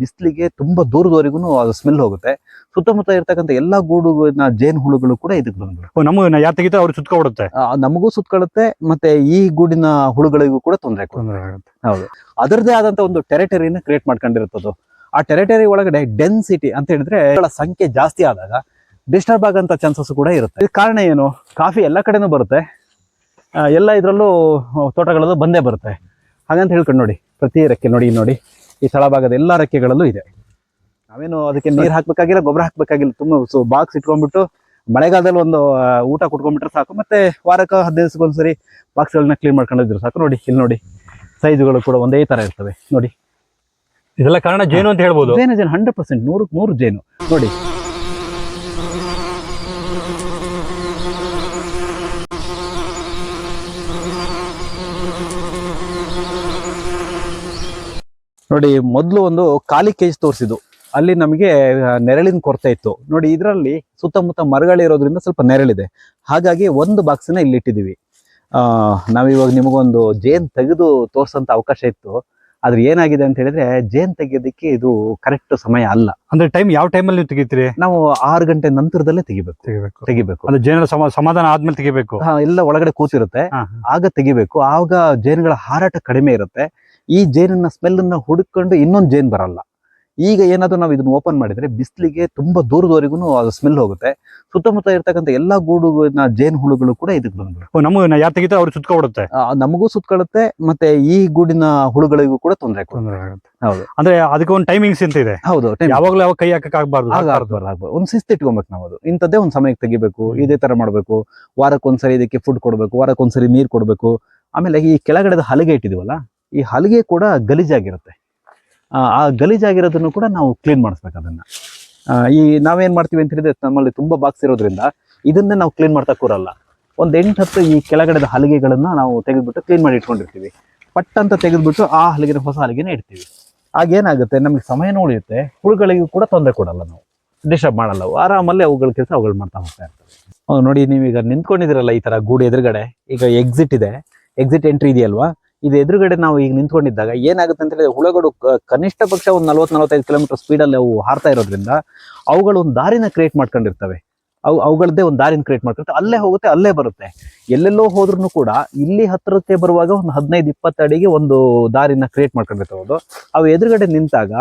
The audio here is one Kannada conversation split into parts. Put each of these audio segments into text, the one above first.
ಬಿಸಿಲಿಗೆ ತುಂಬಾ ದೂರದವರೆಗೂ ಅದು ಸ್ಮೆಲ್ ಹೋಗುತ್ತೆ. ಸುತ್ತಮುತ್ತ ಇರ್ತಕ್ಕಂಥ ಎಲ್ಲಾ ಗೂಡುನ ಜೇನು ಹುಳುಗಳು ಕೂಡ ಇದಕ್ಕೆ ಬಂದ್ಬಿಡುತ್ತೆ. ನಮ್ಮ ಯಾರು ತೆಗಿತಾ ಅವ್ರು ಸುತ್ಕೊಡುತ್ತೆ ನಮಗೂ ಸುತ್ಕೊಳ್ಳುತ್ತೆ ಮತ್ತೆ ಈ ಗೂಡಿನ ಹುಳುಗಳಿಗೂ ಕೂಡ ತೊಂದರೆ ಆಗುತ್ತೆ. ಹೌದು. ಅದರದೇ ಆದಂತ ಒಂದು ಟೆರಿಟರಿನ ಕ್ರಿಯೇಟ್ ಮಾಡ್ಕೊಂಡಿರುತ್ತದು. ಆ ಟೆರಿಟರಿ ಒಳಗಡೆ ಡೆನ್ಸಿಟಿ ಅಂತ ಹೇಳಿದ್ರೆ ಸಂಖ್ಯೆ ಜಾಸ್ತಿ ಆದಾಗ ಡಿಸ್ಟರ್ಬ್ ಆಗಂತ ಚಾನ್ಸಸ್ ಕೂಡ ಇರುತ್ತೆ. ಕಾರಣ ಏನು? ಕಾಫಿ ಎಲ್ಲ ಕಡೆನೂ ಬರುತ್ತೆ. ಎಲ್ಲ ಇದರಲ್ಲೂ ತೋಟಗಳಲ್ಲೂ ಬಂದೇ ಬರುತ್ತೆ. ಹಾಗಂತ ಹೇಳ್ಕೊಂಡು ನೋಡಿ. ಪ್ರತಿ ರೆಕ್ಕೆ ನೋಡಿ ನೋಡಿ. ಈ ತಳಭಾಗದ ಎಲ್ಲ ರೆಕ್ಕೆಗಳಲ್ಲೂ ಇದೆ. ನಾವೇನು ಅದಕ್ಕೆ ನೀರು ಹಾಕ್ಬೇಕಾಗಿಲ್ಲ ಗೊಬ್ಬರ ಹಾಕ್ಬೇಕಾಗಿಲ್ಲ. ತುಂಬಾ ಸೊ ಬಾಕ್ಸ್ ಇಟ್ಕೊಂಡ್ಬಿಟ್ಟು ಮಳೆಗಾಲದಲ್ಲಿ ಒಂದು ಊಟ ಕುಟ್ಕೊಂಡ್ಬಿಟ್ರೆ ಸಾಕು. ಮತ್ತೆ ವಾರಕ್ಕೆ ಹದಿನೈದು ದಿವಸಕ್ಕೊಂದ್ಸರಿ ಬಾಕ್ಸ್ಗಳನ್ನ ಕ್ಲೀನ್ ಮಾಡ್ಕೊಂಡಿದ್ರು ಸಾಕು. ನೋಡಿ ಇಲ್ಲಿ ನೋಡಿ ಸೈಜುಗಳು ಕೂಡ ಒಂದೇ ತರ ಇರ್ತವೆ. ನೋಡಿ. ಇದೆಲ್ಲ ಕಾರಣ ಜೇನು ಅಂತ ಹೇಳ್ಬೋದು? ಜೇನು ಜೇನು ಹಂಡ್ರೆಡ್ ಪರ್ಸೆಂಟ್ ನೂರು ನೂರು ಜೇನು. ನೋಡಿ. ನೋಡಿ ಮೊದಲು ಒಂದು ಖಾಲಿ ಕೇಜ್ ತೋರಿಸಿದ್ದು. ಅಲ್ಲಿ ನಮಗೆ ನೆರಳಿನ ಕೊರತೆ ಇತ್ತು. ನೋಡಿ ಇದರಲ್ಲಿ ಸುತ್ತಮುತ್ತ ಮರಗಳಿರೋದ್ರಿಂದ ಸ್ವಲ್ಪ ನೆರಳಿದೆ. ಹಾಗಾಗಿ ಒಂದು ಬಾಕ್ಸನ್ನ ಇಲ್ಲಿ ಇಟ್ಟಿದ್ದೀವಿ. ಆ, ನಾವಿವಾಗ ನಿಮಗೊಂದು ಜೇನ್ ತೆಗೆದು ತೋರ್ಸಂತ ಅವಕಾಶ ಇತ್ತು. ಆದ್ರೆ ಏನಾಗಿದೆ ಅಂತ ಹೇಳಿದ್ರೆ ಜೇನ್ ತೆಗೆಯೋದಕ್ಕೆ ಇದು ಕರೆಕ್ಟ್ ಸಮಯ ಅಲ್ಲ. ಅಂದ್ರೆ ಟೈಮ್ ಯಾವ ಟೈಮಲ್ಲಿ ನೀವು ತೆಗಿತೀರಿ? ನಾವು ಆರು ಗಂಟೆ ನಂತರದಲ್ಲೇ ತೆಗಿಬೇಕು. ತೆಗಿಬೇಕು. ತೆಗಿಬೇಕು. ಅಂದ್ರೆ ಜೇನ ಸಮ ಸಮಾಧಾನ ಆದ್ಮೇಲೆ ತೆಗಿಬೇಕು? ಹಾ, ಎಲ್ಲ ಒಳಗಡೆ ಕೂತಿರುತ್ತೆ. ಆಗ ತೆಗಿಬೇಕು. ಆಗ ಜೇನುಗಳ ಹಾರಾಟ ಕಡಿಮೆ ಇರುತ್ತೆ. ಈ ಜೇನಿನ ಸ್ಮೆಲ್ ಅನ್ನ ಹುಡುಕೊಂಡು ಇನ್ನೊಂದು ಜೇನ್ ಬರಲ್ಲ. ಈಗ ಏನಾದ್ರು ನಾವು ಇದನ್ನ ಓಪನ್ ಮಾಡಿದ್ರೆ ಬಿಸಿಲಿಗೆ ತುಂಬಾ ದೂರದವರೆಗೂ ಅದು ಸ್ಮೆಲ್ ಹೋಗುತ್ತೆ. ಸುತ್ತಮುತ್ತ ಇರ್ತಕ್ಕಂಥ ಎಲ್ಲಾ ಗೂಡುನ ಜೇನು ಹುಳುಗಳು ಕೂಡ ಇದಕ್ಕೆ ಬಂದ್ಬಿಡುತ್ತೆ. ಓ, ನಮ್ಮ ಯಾರು ತೆಗಿತಾ ಅವ್ರು ಸುತ್ಕೊಬಿಡುತ್ತೆ. ಆ, ನಮಗೂ ಸುತ್ತಕೊಳ್ಳುತ್ತೆ ಮತ್ತೆ ಈ ಗೂಡಿನ ಹುಳುಗಳಿಗೂ ಕೂಡ ತೊಂದರೆ ಆಗುತ್ತೆ. ಹೌದು. ಅಂದ್ರೆ ಅದಕ್ಕೆ ಒಂದು ಟೈಮಿಂಗ್ಸ್ ಅಂತ ಇದೆ. ಹೌದು ಯಾವಾಗಲೂ ಯಾವಾಗ ಕೈ ಹಾಕಕ್ ಆಗಬಾರ್ದು ಆಗಬಾರ್ದು ಆಗ್ಬಾರ್ದು ಆಗ್ಬಾರ್ದು. ಒಂದು ಶಿಸ್ತು ಇಟ್ಕೊಬೇಕು ನಾವು ಅದು. ಇಂಥದ್ದೇ ಒಂದು ಸಮಯಕ್ಕೆ ತೆಗಿಬೇಕು ಇದೇ ತರ ಮಾಡಬೇಕು. ವಾರಕ್ಕೊಂದ್ಸರಿ ಇದಕ್ಕೆ ಫುಡ್ ಕೊಡಬೇಕು ವಾರಕ್ಕೊಂದ್ಸರಿ ನೀರು ಕೊಡಬೇಕು. ಆಮೇಲೆ ಈ ಕೆಳಗಡೆದ ಹಲಗೆ ಇಟ್ಟಿದೀವಲ್ಲ ಈ ಹಲಿಗೆ ಕೂಡ ಗಲೀಜಾಗಿರುತ್ತೆ. ಆ, ಗಲೀಜಾಗಿರೋದನ್ನು ಕೂಡ ನಾವು ಕ್ಲೀನ್ ಮಾಡಿಸ್ಬೇಕು ಅದನ್ನು. ಈ ನಾವೇನು ಮಾಡ್ತೀವಿ ಅಂತ ಹೇಳಿದ್ರೆ ನಮ್ಮಲ್ಲಿ ತುಂಬ ಬಾಕ್ಸ್ ಇರೋದ್ರಿಂದ ಇದನ್ನೇ ನಾವು ಕ್ಲೀನ್ ಮಾಡ್ತಾ ಕೂರಲ್ಲ. ಒಂದು ಎಂಟು ಹತ್ತು ಈ ಕೆಳಗಡೆದ ಹಲಿಗೆಗಳನ್ನು ನಾವು ತೆಗೆದುಬಿಟ್ಟು ಕ್ಲೀನ್ ಮಾಡಿ ಇಟ್ಕೊಂಡಿರ್ತೀವಿ. ಪಟ್ ಅಂತ ತೆಗೆದುಬಿಟ್ಟು ಆ ಹಲಿಗೆನ ಹೊಸ ಹಲಿಗೆನ ಇಡ್ತೀವಿ. ಆಗೇನಾಗುತ್ತೆ ನಮಗೆ ಸಮಯನೂ ಉಳಿಯುತ್ತೆ ಹುಳುಗಳಿಗೂ ಕೂಡ ತೊಂದರೆ ಕೊಡಲ್ಲ ನಾವು. ಡಿಸ್ಟರ್ಬ್ ಮಾಡಲ್ಲ ಆರಾಮಲ್ಲೇ ಅವುಗಳ ಕೆಲಸ ಅವುಗಳು ಮಾಡ್ತಾ ಹೋಗ್ತಾ ಇರ್ತವೆ ನೋಡಿ ನೀವೀಗ ನಿಂತ್ಕೊಂಡಿದ್ದೀರಲ್ಲ ಈ ಥರ ಗೂಡು ಎದುರುಗಡೆ. ಈಗ ಎಕ್ಸಿಟ್ ಇದೆ. ಎಕ್ಸಿಟ್ ಎಂಟ್ರಿ ಇದೆಯಲ್ವಾ? ಇದು ಎದುರುಗಡೆ ನಾವು ಈಗ ನಿಂತ್ಕೊಂಡಿದ್ದಾಗ ಏನಾಗುತ್ತೆ ಅಂತ ಹೇಳಿದ್ರೆ ಹುಳಗಳು ಕನಿಷ್ಠ ಪಕ್ಷ ಒಂದು ನಲ್ವತ್ತು, ನಲವತ್ತೈದು ಕಿಲೋಮೀಟರ್ ಸ್ಪೀಡಲ್ಲಿ ಅವು ಹಾರ್ತಾ ಇರೋದ್ರಿಂದ ಅವುಗಳು ಒಂದು ದಾರಿನ ಕ್ರಿಯೇಟ್ ಮಾಡ್ಕೊಂಡಿರ್ತವೆ. ಅವು ಅವುಗಳದ್ದೇ ಒಂದು ದಾರಿನ ಕ್ರಿಯೇಟ್ ಮಾಡ್ಕೊಳ್ತವೆ ಅಲ್ಲೇ ಹೋಗುತ್ತೆ, ಅಲ್ಲೇ ಬರುತ್ತೆ. ಎಲ್ಲೆಲ್ಲೋ ಹೋದ್ರೂ ಕೂಡ ಇಲ್ಲಿ ಹತ್ತಿರಕ್ಕೆ ಬರುವಾಗ ಒಂದು ಹದಿನೈದು, ಇಪ್ಪತ್ತು ಅಡಿಗೆ ಒಂದು ದಾರಿನ ಕ್ರಿಯೇಟ್ ಮಾಡ್ಕೊಂಡಿರ್ತವೆ ಅವು ಎದುರುಗಡೆ ನಿಂತಾಗ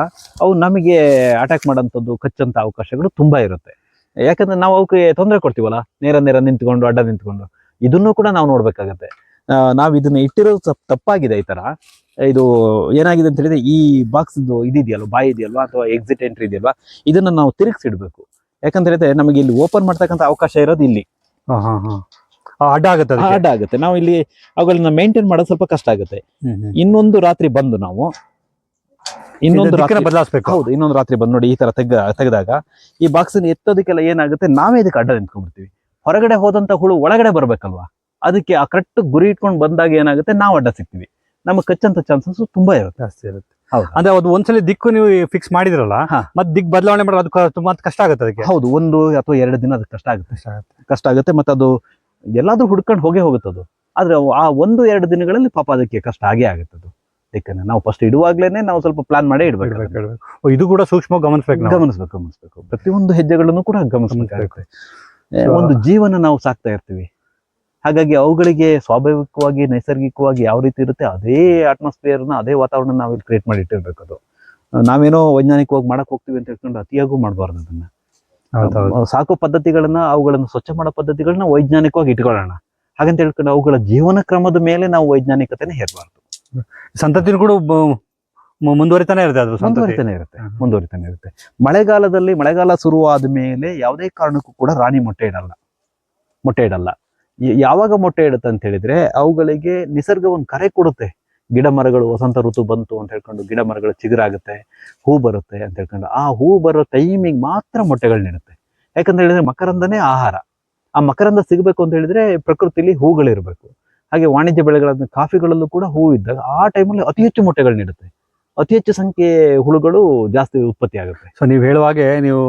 ಅವು ನಮಗೆ ಅಟ್ಯಾಕ್ ಮಾಡೋಂಥದ್ದು ಕಚ್ಚಂತ ಅವಕಾಶಗಳು ತುಂಬ ಇರುತ್ತೆ. ಯಾಕಂದ್ರೆ ನಾವು ಅವಕ್ಕೆ ತೊಂದರೆ ಕೊಡ್ತೀವಲ್ಲ? ನೇರ ನೇರ ನಿಂತ್ಕೊಂಡು, ಅಡ್ಡ ನಿಂತ್ಕೊಂಡು. ಇದನ್ನು ಕೂಡ ನಾವು ನೋಡ್ಬೇಕಾಗತ್ತೆ. ನಾವು ಇದನ್ನ ಇಟ್ಟಿರೋದು ಸ್ವಲ್ಪ ತಪ್ಪಾಗಿದೆ ಈ ತರ. ಇದು ಏನಾಗಿದೆ ಅಂತ ಹೇಳಿದ್ರೆ ಈ ಬಾಕ್ಸ್ ಇದಿದೆಯಲ್ವ ಬಾಯಿ ಇದೆಯಲ್ವಾ ಅಥವಾ ಎಕ್ಸಿಟ್ ಎಂಟ್ರಿ ಇದೆಯಲ್ವಾ ಇದನ್ನ ನಾವು ತಿರುಗಿಸಿಡ್ಬೇಕು. ಯಾಕಂತ ಹೇಳಿದ್ರೆ ನಮಗೆ ಇಲ್ಲಿ ಓಪನ್ ಮಾಡ್ತಕ್ಕಂಥ ಅವಕಾಶ ಇರೋದು ಇಲ್ಲಿ. ಅಡ್ಡ ಆಗುತ್ತೆ. ಅಡ್ಡ ಆಗುತ್ತೆ. ನಾವು ಇಲ್ಲಿ ಅವುಗಳನ್ನ ಮೇಂಟೈನ್ ಮಾಡೋದು ಸ್ವಲ್ಪ ಕಷ್ಟ ಆಗುತ್ತೆ. ಇನ್ನೊಂದು ರಾತ್ರಿ ಬಂದು ನಾವು ಇನ್ನೊಂದು ರಾತ್ರಿ ಬದಲಾಯಿಸ್ಬೇಕು. ಹೌದು ಇನ್ನೊಂದು ರಾತ್ರಿ ಬಂದು ನೋಡಿ ಈ ತರ ತೆಗ್ದ ತೆಗೆದಾಗ ಈ ಬಾಕ್ಸ್ ಎತ್ತೋದಕ್ಕೆಲ್ಲ ಏನಾಗುತ್ತೆ? ನಾವೇ ಇದಕ್ಕೆ ಅಡ್ಡ ನಿಂತ್ಕೊಂಡ್ಬಿಡ್ತೀವಿ. ಹೊರಗಡೆ ಹೋದಂತ ಹುಳು ಒಳಗಡೆ ಬರ್ಬೇಕಲ್ವಾ? ಅದಕ್ಕೆ ಆ ಕರೆಕ್ಟ್ ಗುರಿ ಇಟ್ಕೊಂಡು ಬಂದಾಗ ಏನಾಗುತ್ತೆ? ನಾವು ಅಡ್ಡ ಸಿಗ್ತೀವಿ. ನಮಗೆ ಕಚ್ಚಂತ ಚಾನ್ಸಸ್ ತುಂಬಾ ಇರುತ್ತೆ. ಜಾಸ್ತಿ ಇರುತ್ತೆ. ಅಂದ್ರೆ ಅದು ಒಂದ್ಸಲಿ ದಿಕ್ಕು ನೀವು ಫಿಕ್ಸ್ ಮಾಡಿದ್ರಲ್ಲ ಮತ್ತೆ ಮತ್ ದಿಕ್ ಬದಲಾವಣೆ ಮಾಡೋದು ತುಂಬಾ ಕಷ್ಟ ಆಗುತ್ತೆ ಅದಕ್ಕೆ. ಹೌದು ಒಂದು ಅಥವಾ ಎರಡು ದಿನ ಅದು ಕಷ್ಟ ಆಗುತ್ತೆ. ಕಷ್ಟ ಆಗುತ್ತೆ. ಮತ್ತೆ ಅದು ಎಲ್ಲಾದ್ರೂ ಹುಡ್ಕೊಂಡು ಹೋಗೇ ಹೋಗುತ್ತೆ ಅದು. ಆದ್ರೆ ಆ ಒಂದು ಎರಡು ದಿನಗಳಲ್ಲಿ ಪಾಪ ಅದಕ್ಕೆ ಕಷ್ಟ ಆಗೇ ಆಗುತ್ತೆ ಅದು. ಯಾಕಂದ್ರೆ ನಾವು ಫಸ್ಟ್ ಇಡುವಾಗ್ಲೇನೆ ನಾವು ಸ್ವಲ್ಪ ಪ್ಲಾನ್ ಮಾಡೇ ಇಡ್ಬೇಕು ಇದು ಕೂಡ ಸೂಕ್ಷ್ಮ ಗಮನಿಸ್ಬೇಕು ಗಮನಿಸ್ಬೇಕು ಗಮನಿಸ್ಬೇಕು. ಪ್ರತಿಯೊಂದು ಹೆಜ್ಜೆಗಳನ್ನು ಕೂಡ ಗಮನಿಸಬೇಕಾಗುತ್ತೆ. ಒಂದು ಜೀವನ ನಾವು ಸಾಕ್ತಾ ಇರ್ತೀವಿ. ಹಾಗಾಗಿ ಅವುಗಳಿಗೆ ಸ್ವಾಭಾವಿಕವಾಗಿ ನೈಸರ್ಗಿಕವಾಗಿ ಯಾವ ರೀತಿ ಇರುತ್ತೆ ಅದೇ ಅಟ್ಮಾಸ್ಫಿಯರ್ನ ಅದೇ ವಾತಾವರಣ ನಾವು ಇಲ್ಲಿ ಕ್ರಿಯೇಟ್ ಮಾಡಿ ಇಟ್ಟಿರ್ಬೇಕು ಅದು. ನಾವೇನೋ ವೈಜ್ಞಾನಿಕವಾಗಿ ಮಾಡಕ್ ಹೋಗ್ತೀವಿ ಅಂತ ಹೇಳ್ಕೊಂಡು ಅತಿಯಾಗೂ ಮಾಡಬಾರ್ದು ಅದನ್ನ. ಸಾಕು ಪದ್ಧತಿಗಳನ್ನ ಅವುಗಳನ್ನು ಸ್ವಚ್ಛ ಮಾಡೋ ಪದ್ಧತಿಗಳನ್ನ ವೈಜ್ಞಾನಿಕವಾಗಿ ಇಟ್ಕೊಳ್ಳೋಣ. ಹಾಗಂತ ಹೇಳ್ಕೊಂಡು ಅವುಗಳ ಜೀವನ ಕ್ರಮದ ಮೇಲೆ ನಾವು ವೈಜ್ಞಾನಿಕತೆನೆ ಹೇರಬಾರ್ದು. ಸಂತತಿನ ಕೂಡ ಮುಂದುವರಿತಾನೆ ಇರುತ್ತೆ ಅದು ಮುಂದುವರಿತಾನೆ ಇರುತ್ತೆ. ಮುಂದುವರಿತಾನೆ ಇರುತ್ತೆ. ಮಳೆಗಾಲದಲ್ಲಿ ಮಳೆಗಾಲ ಶುರುವಾದ ಮೇಲೆ ಯಾವುದೇ ಕಾರಣಕ್ಕೂ ಕೂಡ ರಾಣಿ ಮೊಟ್ಟೆ ಇಡಲ್ಲ. ಮೊಟ್ಟೆ ಇಡಲ್ಲ. ಯಾವಾಗ ಮೊಟ್ಟೆ ಇಡುತ್ತೆ ಅಂತ ಹೇಳಿದ್ರೆ ಅವುಗಳಿಗೆ ನಿಸರ್ಗ ಒಂದು ಕರೆ ಕೊಡುತ್ತೆ. ಗಿಡ ಮರಗಳು, ವಸಂತ ಋತು ಬಂತು ಅಂತ ಹೇಳ್ಕೊಂಡು ಗಿಡ ಮರಗಳು ಚಿಗುರಾಗುತ್ತೆ, ಹೂ ಬರುತ್ತೆ ಅಂತ ಹೇಳ್ಕೊಂಡು ಆ ಹೂ ಬರೋ ಟೈಮಿಗೆ ಮಾತ್ರ ಮೊಟ್ಟೆಗಳು ನೀಡುತ್ತೆ ಯಾಕಂತ ಹೇಳಿದ್ರೆ ಮಕರಂದನೇ ಆಹಾರ. ಆ ಮಕರಂದ ಸಿಗಬೇಕು ಅಂತ ಹೇಳಿದ್ರೆ ಪ್ರಕೃತಿಲಿ ಹೂಗಳಿರಬೇಕು. ಹಾಗೆ ವಾಣಿಜ್ಯ ಬೆಳೆಗಳಾದ ಕಾಫಿಗಳಲ್ಲೂ ಕೂಡ ಹೂ ಇದ್ದಾಗ ಆ ಟೈಮಲ್ಲಿ ಅತಿ ಹೆಚ್ಚು ಮೊಟ್ಟೆಗಳು ನೀಡುತ್ತೆ ಅತಿ ಹೆಚ್ಚು ಸಂಖ್ಯೆ ಹುಳುಗಳು ಜಾಸ್ತಿ ಉತ್ಪತ್ತಿ ಆಗುತ್ತೆ ಸೊ ನೀವು ಹೇಳುವಾಗೆ ನೀವು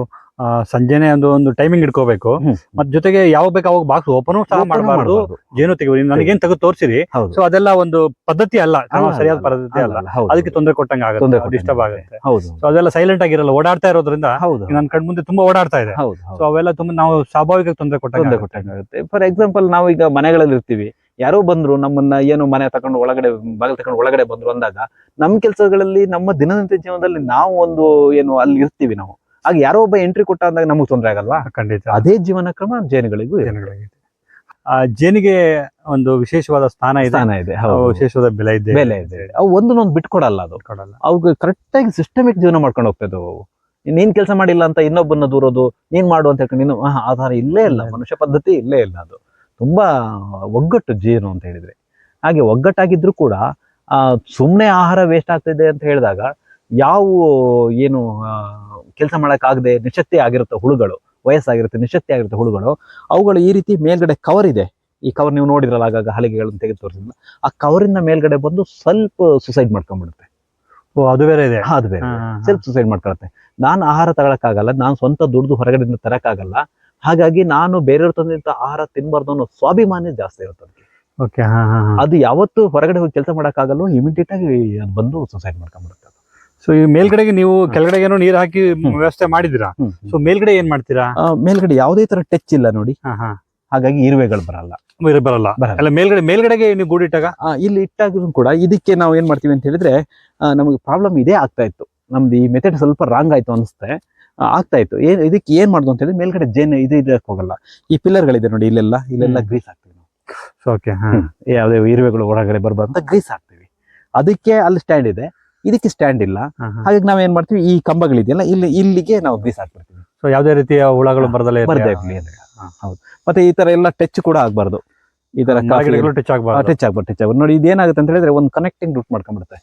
ಸಂಜೆನೆ ಒಂದು ಒಂದು ಟೈಮಿಂಗ್ ಇಟ್ಕೋಬೇಕು. ಮತ್ ಜೊತೆಗೆ ಯಾವ ಬೇಕು ಅವಾಗ ಬಾಕ್ಸ್ ಓಪನ್ ಸಹ ಮಾಡಬಾರ್ದು. ಜೇನು ತೆಗಿಬೋದು ನನಗೇನ್ ತೆಗೆದು ತೋರಿಸಿರಿ. ಸೊ ಅದೆಲ್ಲ ಒಂದು ಪದ್ಧತಿ ಅಲ್ಲ. ಸರಿಯಾದ ಪದ್ಧತಿ ಅಲ್ಲ. ಅದಕ್ಕೆ ತೊಂದರೆ ಕೊಟ್ಟಂಗ ಆಗುತ್ತೆ ಡಿಸ್ಟರ್ಬ್ ಆಗುತ್ತೆ. ಸೊ ಅದೆಲ್ಲ ಸೈಲೆಂಟ್ ಆಗಿರಲ್ಲ ಓಡಾಡ್ತಾ ಇರೋದ್ರಿಂದ ನನ್ನ ಕಣ್ ಮುಂದೆ ತುಂಬಾ ಓಡಾಡ್ತಾ ಇದೆ. ಸೊ ಅವೆಲ್ಲ ತುಂಬಾ ನಾವು ಸ್ವಾಭಾವಿಕ ತೊಂದರೆ ಕೊಟ್ಟಂಗ ಕೊಟ್ಟಂಗೆ ಕೊಟ್ಟಂಗಾಗುತ್ತೆ ಫಾರ್ ಎಕ್ಸಾಂಪಲ್ ನಾವು ಈಗ ಮನೆಗಳಲ್ಲಿ ಇರ್ತೀವಿ. ಯಾರೋ ಬಂದ್ರು ನಮ್ಮನ್ನ ಏನು ಮನೆ ತಕೊಂಡು ಒಳಗಡೆ ಬಾಗಿಲು ತಕೊಂಡು ಒಳಗಡೆ ಬಂದ್ರು ಅಂದಾಗ ನಮ್ಮ ಕೆಲಸಗಳಲ್ಲಿ ನಮ್ಮ ದಿನನಿತ್ಯ ಜೀವನದಲ್ಲಿ ನಾವು ಒಂದು ಏನು ಅಲ್ಲಿ ಇರ್ತೀವಿ ನಾವು. ಆಗ ಯಾರೋ ಒಬ್ಬ ಎಂಟ್ರಿ ಕೊಟ್ಟ ಅಂದಾಗ ನಮಗೆ ತೊಂದರೆ ಆಗಲ್ವಾ? ಖಂಡಿತ. ಅದೇ ಜೀವನ ಕ್ರಮ ಜೇನುಗಳಿಗೂ ಇದೆ. ಜನಗಳಿಗೆ ಆ ಜೇನಿಗೆ ಒಂದು ವಿಶೇಷವಾದ ಸ್ಥಾನ ಇದೆ. ಸ್ಥಾನ ಇದೆ ಹೌದು. ವಿಶೇಷವಾದ ಬೆಲೆ ಇದೆ. ಬೆಲೆ ಇದೆ. ಅವು ಒಂದನ್ನೊಂದು ಬಿಟ್ಕೊಡಲ್ಲ ಅದು. ಕೊಡಲ್ಲ ಅವು ಕರೆಕ್ಟ್ ಆಗಿ ಸಿಸ್ಟಮಿಕ್ ಜೀವನ ಮಾಡ್ಕೊಂಡು ಹೋಗ್ತದೆ ಅವು. ನೀನ್ ಕೆಲಸ ಮಾಡಿಲ್ಲ ಅಂತ ಇನ್ನೊಬ್ಬನ ದೂರೋದು ನೀನ್ ಮಾಡು ಅಂತ ಹೇಳ್ಕೊಂಡು ನೀನು ಆಧಾರ ಆ ಥರ ಇಲ್ಲೇ ಇಲ್ಲ. ಮನುಷ್ಯ ಪದ್ಧತಿ ಇಲ್ಲೇ ಇಲ್ಲ ಅದು. ತುಂಬಾ ಒಗ್ಗಟ್ಟು ಜೀನು ಅಂತ ಹೇಳಿದ್ರೆ. ಹಾಗೆ ಒಗ್ಗಟ್ಟಾಗಿದ್ರು ಕೂಡ ಆ ಸುಮ್ಮನೆ ಆಹಾರ ವೇಸ್ಟ್ ಆಗ್ತಿದೆ ಅಂತ ಹೇಳಿದಾಗ ಯಾವ ಏನು ಕೆಲಸ ಆಗದೆ ನಿಶಕ್ತಿ ಆಗಿರುತ್ತೆ ಹುಳುಗಳು ವಯಸ್ಸಾಗಿರುತ್ತೆ ನಿಶಕ್ತಿ ಆಗಿರುತ್ತೆ ಹುಳುಗಳು ಅವುಗಳು ಈ ರೀತಿ ಮೇಲ್ಗಡೆ ಕವರ್ ಇದೆ. ಈ ಕವರ್ ನೀವು ನೋಡಿದ್ರಲ್ಲ ಆಗಾಗ ಹಲಿಗೆಗಳನ್ನು ತೆಗೆದು ತೋರಿಸಿದ್ರಲ್ಲ ಆ ಕವರಿಂದ ಮೇಲ್ಗಡೆ ಬಂದು ಸ್ವಲ್ಪ ಸುಸೈಡ್ ಮಾಡ್ಕೊಂಡ್ಬಿಡುತ್ತೆ. ಓ ಅದು ಬೇರೆ ಇದೆ. ಅದು ಬೇರೆ. ಸೆಲ್ಫ್ ಸುಸೈಡ್ ಮಾಡ್ಕೊಳತ್ತೆ. ನಾನು ಆಹಾರ ತಗೊಳಕ್ಕಾಗಲ್ಲ ನಾನು ಸ್ವಂತ ದುಡ್ದು ಹೊರಗಡೆಯಿಂದ ತರಕ್ಕಾಗಲ್ಲ. ಹಾಗಾಗಿ ನಾನು ಬೇರೆಯವ್ರ ತಂದಂತ ಆಹಾರ ತಿನ್ಬಾರ್ದು ಅನ್ನೋ ಸ್ವಾಭಿಮಾನ ಜಾಸ್ತಿ ಇರುತ್ತೆ ಅದು ಯಾವತ್ತು ಹೊರಗಡೆ ಹೋಗಿ ಕೆಲಸ ಮಾಡಕ್ಕಾಗಲ್ಲ ಇಮಿಡಿಯೇಟ್ ಆಗಿ ಅದು ಬಂದು ಸುಸೈಡ್ ಮಾಡ್ಕೊಂಡ್ಬಿಡುತ್ತೆ. ಸೊ ಈ ಮೇಲ್ಗಡೆಗೆ ನೀವು ಕೆಳಗಡೆ ಏನೋ ನೀರ್ ಹಾಕಿ ವ್ಯವಸ್ಥೆ ಮಾಡಿದಿರಾ. ಸೊ ಮೇಲ್ಗಡೆ ಏನ್ ಮಾಡ್ತೀರಾ? ಮೇಲ್ಗಡೆ ಯಾವುದೇ ತರ ಟಚ್ ಇಲ್ಲ ನೋಡಿ. ಹಾ ಹಾ. ಹಾಗಾಗಿ ಇರುವೆಗಳು ಬರಲ್ಲ. ಬೇರೆ ಬರಲ್ಲ. ಅಲ್ಲ ಮೇಲ್ಗಡೆ ಮೇಲ್ಗಡೆಗೆ ನೀವು ಗೂಡಿಟ್ಟಾಗ ಇಲ್ಲಿ ಇಟ್ಟಾಗ್ರು ಕೂಡ ಇದಕ್ಕೆ ನಾವು ಏನ್ ಮಾಡ್ತೀವಿ ಅಂತ ಹೇಳಿದ್ರೆ ನಮಗೆ ಪ್ರಾಬ್ಲಮ್ ಇದೇ ಆಗ್ತಾ ಇತ್ತು. ನಮ್ದು ಈ ಮೆಥಡ್ ಸ್ವಲ್ಪ ರಾಂಗ್ ಆಯ್ತು ಅನಿಸುತ್ತೆ. ಆಗ್ತಾ ಇತ್ತು. ಏನ್ ಇದಕ್ಕೆ ಏನ್ ಮಾಡುದು ಅಂತ ಹೇಳಿದ್ರೆ ಮೇಲ್ಗಡೆ ಜೇನು ಇದು ಇದಕ್ಕೆ ಹೋಗಲ್ಲ. ಈ ಪಿಲ್ಲರ್ಗಳಿದೆ ನೋಡಿ ಇಲ್ಲೆಲ್ಲ. ಇಲ್ಲೆಲ್ಲ ಗ್ರೀಸ್ ಹಾಕ್ತೀವಿ ನಾವು. ಓಕೆ ಹಾ. ಯಾವುದೇ ಇರುವೆಗಳು ಹೊರಗಡೆ ಬರ್ಬಾರ್ದು ಅಂತ ಗ್ರೀಸ್ ಹಾಕ್ತೀವಿ. ಅದಕ್ಕೆ ಅಲ್ಲಿ ಸ್ಟ್ಯಾಂಡ್ ಇದೆ. ಇದಕ್ಕೆ ಸ್ಟ್ಯಾಂಡ್ ಇಲ್ಲ. ಹಾಗಾಗಿ ನಾವ್ ಏನ್ ಮಾಡ್ತೀವಿ ಈ ಕಂಬಗಳಿದೆಯಲ್ಲ ಇಲ್ಲಿ ಇಲ್ಲಿಗೆ ನಾವು ಬೀಸಾಕ್ಬಿಡ್ತೀವಿ ಸೊ ಯಾವ್ದೇ ರೀತಿಯ ಹುಳಗಳು ಬರದಲ್ಲೇ ಬರ್ದೇ ಇರ್ಲಿ ಅಂತ. ಹೌದು. ಮತ್ತೆ ಈ ತರ ಎಲ್ಲ ಟಚ್ ಕೂಡ ಆಗ್ಬಾರ್ದು. ಈ ತರ ಟಚ್ ಆಗ್ಬಾರ್ದು. ಟಚ್ ಆಗ್ಬಾರ್ದು ಟಚ್ ಆಗ್ಬಾರ್ದು. ನೋಡಿ ಇದೇನಾಗುತ್ತೆ ಅಂತ ಹೇಳಿದ್ರೆ ಒಂದು ಕನೆಕ್ಟಿಂಗ್ ರೂಟ್ ಮಾಡ್ಕೊಂಡ್ಬಿಡುತ್ತೆ.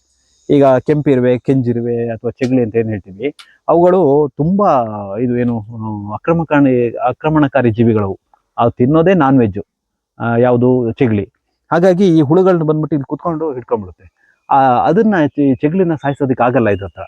ಈಗ ಕೆಂಪಿರುವೆ ಕೆಂಜಿರುವೆ ಅಥವಾ ಚಿಗ್ಳಿ ಅಂತ ಏನ್ ಹೇಳ್ತೀವಿ ಅವುಗಳು ತುಂಬಾ ಇದು ಏನು ಆಕ್ರಮಣಕಾರಿ ಆಕ್ರಮಕಾರಿ ಆಕ್ರಮಣಕಾರಿ ಜೀವಿಗಳು ಅವು ತಿನ್ನೋದೇ ನಾನ್ ವೆಜ್ ಯಾವುದು ಚಿಗ್ಳಿ ಹಾಗಾಗಿ ಈ ಹುಳುಗಳನ್ನ ಬಂದ್ಬಿಟ್ಟು ಇಲ್ಲಿ ಕುತ್ಕೊಂಡು ಹಿಡ್ಕೊಂಡ್ಬಿಡುತ್ತೆ. ಅದನ್ನ ಚಗಲಿನ ಸಾಯಿಸೋದಕ್ಕೆ ಆಗಲ್ಲ ಇದ್ರ ಹತ್ರ.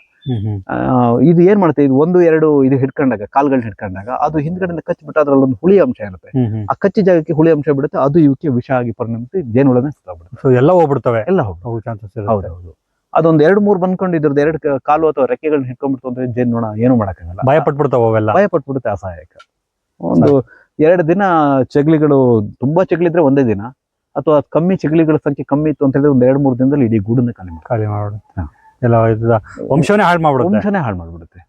ಇದು ಏನ್ ಮಾಡುತ್ತೆ ಇದು ಒಂದು ಎರಡು ಇದು ಹಿಡ್ಕೊಂಡಾಗ ಕಾಲ್ಗಳನ್ನ ಹಿಡ್ಕೊಂಡಾಗ ಅದು ಹಿಂದ್ಗಡೆಯಿಂದ ಕಚ್ಚಿಬಿಟ್ಟು ಅದ್ರಲ್ಲಿ ಒಂದು ಹುಳಿ ಅಂಶ ಇರುತ್ತೆ. ಆ ಕಚ್ಚಿ ಜಾಗಕ್ಕೆ ಹುಳಿ ಅಂಶ ಬಿಡುತ್ತೆ ಅದು ಇವಕ್ಕೆ ವಿಷ ಆಗಿ ಪರಿಣಮಿಸಿ ಜೇನುಳನ ಸುತ್ತಾಗ್ಬಿಡುತ್ತೆ ಎಲ್ಲ ಹೋಗ್ಬಿಡ್ತವೆ? ಎಲ್ಲ ಹೋಗ್ಬಿಡ್ತವೆ ಹೋಗೋ ಚಾನ್ಸಸ್ ಹೌದು ಹೌದು ಅದೊಂದು ಎರಡು ಮೂರು ಬಂದ್ಕೊಂಡು ಇದ್ರದ್ದು ಎರಡು ಕಾಲು ಅಥವಾ ರೆಕ್ಕೆಗಳನ್ನ ಹಿಡ್ಕೊಂಡ್ಬಿಡ್ತು ಅಂದ್ರೆ ಜೇನು ನೊಣ ಏನು ಮಾಡಕ್ಕಾಗಲ್ಲ. ಭಯ ಪಟ್ಬಿಡ್ತಾವ ಅವೆಲ್ಲ? ಭಯ ಪಟ್ಬಿಡುತ್ತೆ ಅಸಹಾಯಕ. ಒಂದು ಎರಡು ದಿನ ಚಗ್ಲಿಗಳು ತುಂಬಾ ಚಗ್ಲಿದ್ರೆ ಒಂದೇ ದಿನ. ಅಥವಾ ಕಮ್ಮಿ ಚಿಗಳಿಗಳ ಸಂಖ್ಯೆ ಕಮ್ಮಿ ಇತ್ತು ಅಂತ ಹೇಳಿದ್ರೆ ಒಂದು ಎರಡು ಮೂರು ದಿನದಲ್ಲಿ ಇಡೀ ಗೂಡನ್ನ ಖಾಲಿ ಮಾಡಿ ಖಾಲಿ ಎಲ್ಲ ಇದು ವಂಶವನ್ನೇ ಹಾಳು ಮಾಡ್ಬಿಡುತ್ತೆ. ವಂಶನೇ ಹಾಳು ಮಾಡ್ಬಿಡುತ್ತೆ.